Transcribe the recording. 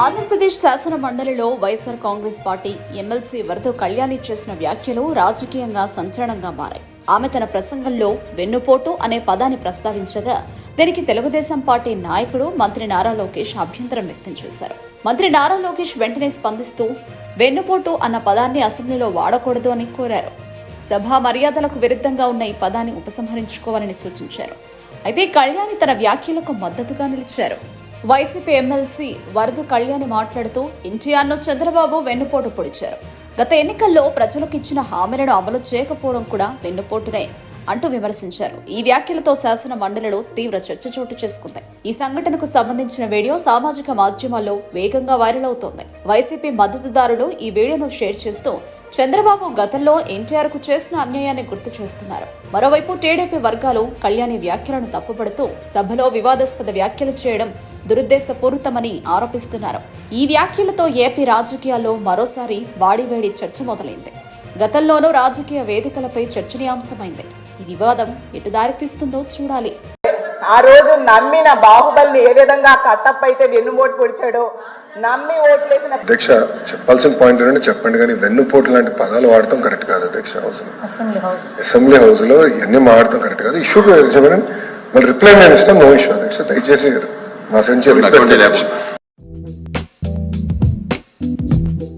ఆంధ్రప్రదేశ్ శాసన మండలిలో YSR Congress party MLC వరద కళ్యాణి చేసిన వ్యాఖ్యలు రాజకీయంగా సంచలనంగా మారాయి. ఆమె తన ప్రసంగంలో వెన్నుపోటు అనే పదాన్ని ప్రస్తావించగా దీనికి తెలుగుదేశం పార్టీ నాయకుడు మంత్రి నారా లోకేష్ అభ్యంతరం వ్యక్తం చేశారు. మంత్రి నారా లోకేష్ వెంటనే స్పందిస్తూ వెన్నుపోటు అన్న పదాన్ని అసెంబ్లీలో వాడకూడదు అని కోరారు. సభా మర్యాదలకు విరుద్ధంగా ఉన్న ఈ పదాన్ని ఉపసంహరించుకోవాలని సూచించారు. అయితే కళ్యాణి తన వ్యాఖ్యలకు మద్దతుగా నిలిచారు. వైసీపీ ఎమ్మెల్సీ వరదు కళ్యాణి మాట్లాడుతూ ఎన్టీఆర్ను చంద్రబాబు వెన్నుపోటు పొడిచారు. గత ఎన్నికల్లో ప్రజలకు ఇచ్చిన హామీలను అమలు చేయకపోవడం కూడా వెన్నుపోటునే. అంటూ విమర్శించారు. ఈ వ్యాఖ్యలతో శాసన మండలిలో తీవ్ర చర్చ చోటు చేసుకుంది. ఈ సంఘటనకు సంబంధించిన వీడియో సామాజిక మాధ్యమాల్లో వేగంగా వైరల్ అవుతోంది. వైసీపీ మద్దతుదారులు ఈ వీడియోను షేర్ చేస్తూ చంద్రబాబు గతంలో ఎన్టీఆర్కు చేసిన అన్యాయాన్ని గుర్తు చేస్తున్నారు. మరోవైపు టీడీపీ వర్గాలు కళ్యాణి వ్యాఖ్యలను తప్పుపడుతూ సభలో వివాదాస్పద వ్యాఖ్యలు చేయడం దురుద్దేశపూరితమని ఆరోపిస్తున్నారు. ఈ వ్యాఖ్యలతో ఏపీ రాజకీయాల్లో మరోసారి వాడివేడి చర్చ మొదలైంది. గతంలోనూ రాజకీయ వేదికలపై చర్చనీయాంశమైంది. ఈ వివాదం ఎటు దారితీస్తుందో చూడాలి. ఆ రోజు నమ్మిన బాహుబలిని ఏ విధంగా కట్టప్ అయితే వెన్నుమోటు పొడిచాడో నమ్మి ఓట్లేసిన అధ్యక్ష చెప్పాల్సిన పాయింట్ ఏంటంటే చెప్పండి కానీ వెన్నుపోటు లాంటి పదాలు వాడటం కరెక్ట్ కాదు అధ్యక్ష హౌస్ అసెంబ్లీ హౌస్. లో ఇవన్నీ మాడటం కరెక్ట్ కాదు. ఇష్యూ చెప్పండి మళ్ళీ రిప్లై నేను ఇస్తాను నో ఇష్యూ అధ్యక్ష. దయచేసి మా లేకపోతే